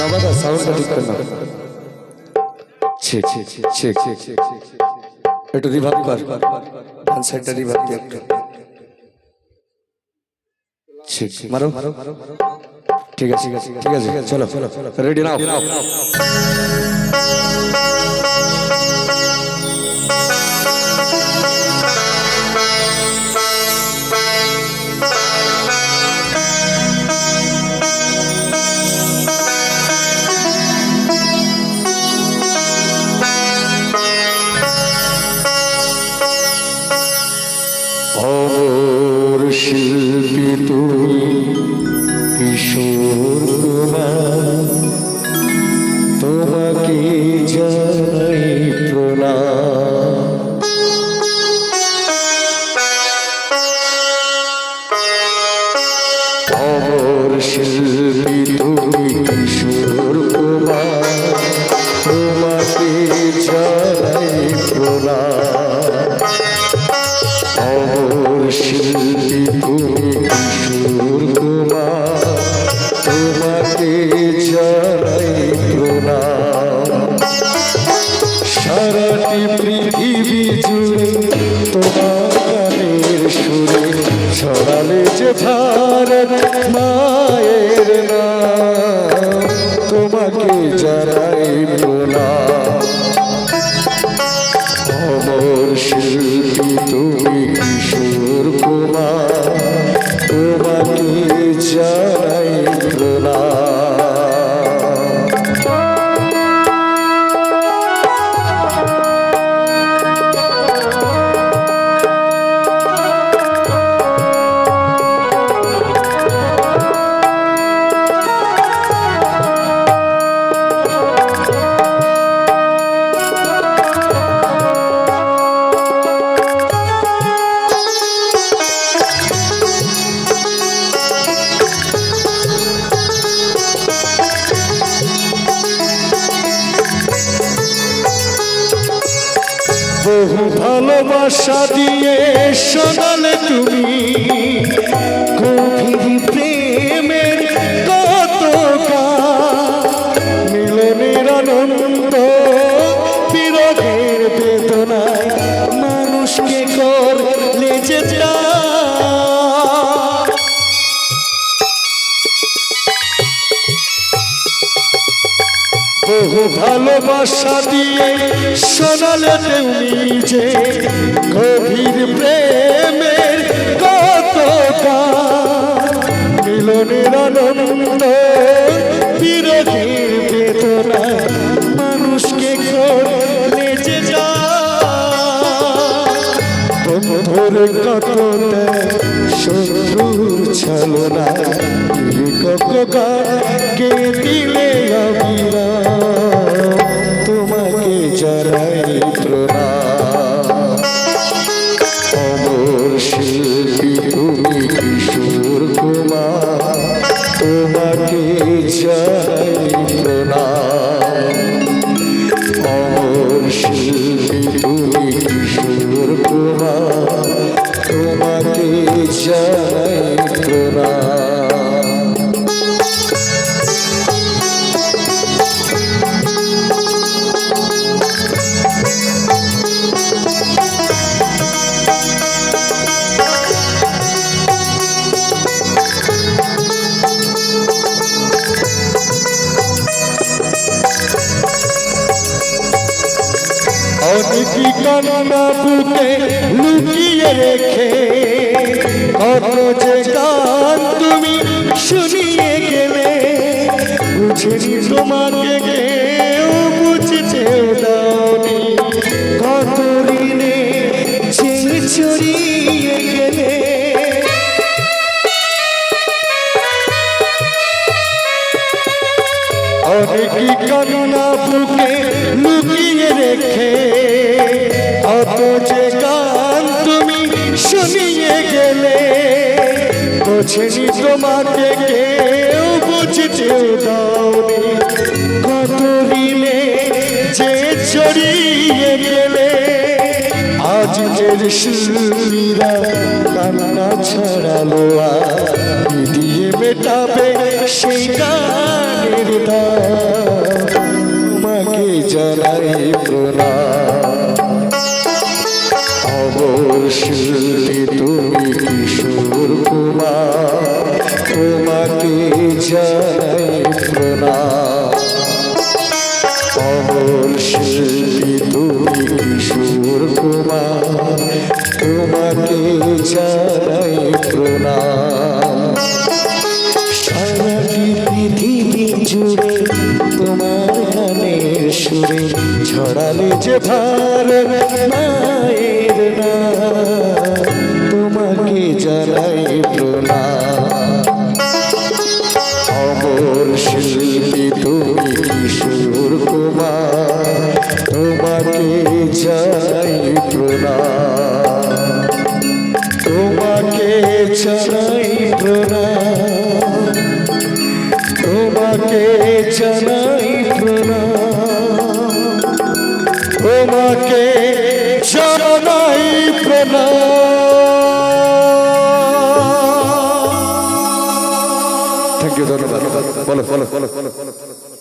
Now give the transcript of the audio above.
নবাদা সাউন্ডটা ঠিক করে নাও ঠিক ঠিক ঠিক ঠিক একটু রিভাব কর। ডান সাইডটা রিভাব দিয়ে একটু ঠিক মারো। ঠিক আছে ঠিক আছে চলো রেডি নাও অমর মায়ের না তোমাকে জানাই ভালোবাসা দিয়ে সকালে তুমি গভীর বহু ভালোবাসা দিয়ে শোনালে তুমি যে গভীর প্রেমের কত। মিলনের আনন্দ, বিরোধীর বেদনা, মানুষকে করলে যে যায়। বন্ধুর কত শত্রুর ছলনা কে দিলে তোমাকে জড়াই প্রণাম অমর শিল্পী তুমি কিশোর কুমার তোমাকে জানাই অনেকই কান্না বুকে লুকিয়ে রেখে কত যে গান তুমি শুনিয়ে গেলে বুঝিনি তোমাকে কেউ অনেকই কান্না বুকে লুকিয়ে রেখে অত যে গান তুমি শুনিয়ে গেলে বোঝেনি তোমাকে কেউ বুঝতেও দাওনি কত দিনে যে ছড়িয়ে গেলে আজকের সুরা কান্না ছড়ালো আর দিয়ে মেটাবে সেই গান পীড়িত তোমাকে জানাই প্রণাম। ছড়ালে যে ভার মায়ের না তোমাকে জানাই প্রণাম। Bolos, bolos, bolos, bolos, bolos, bolos, bolos.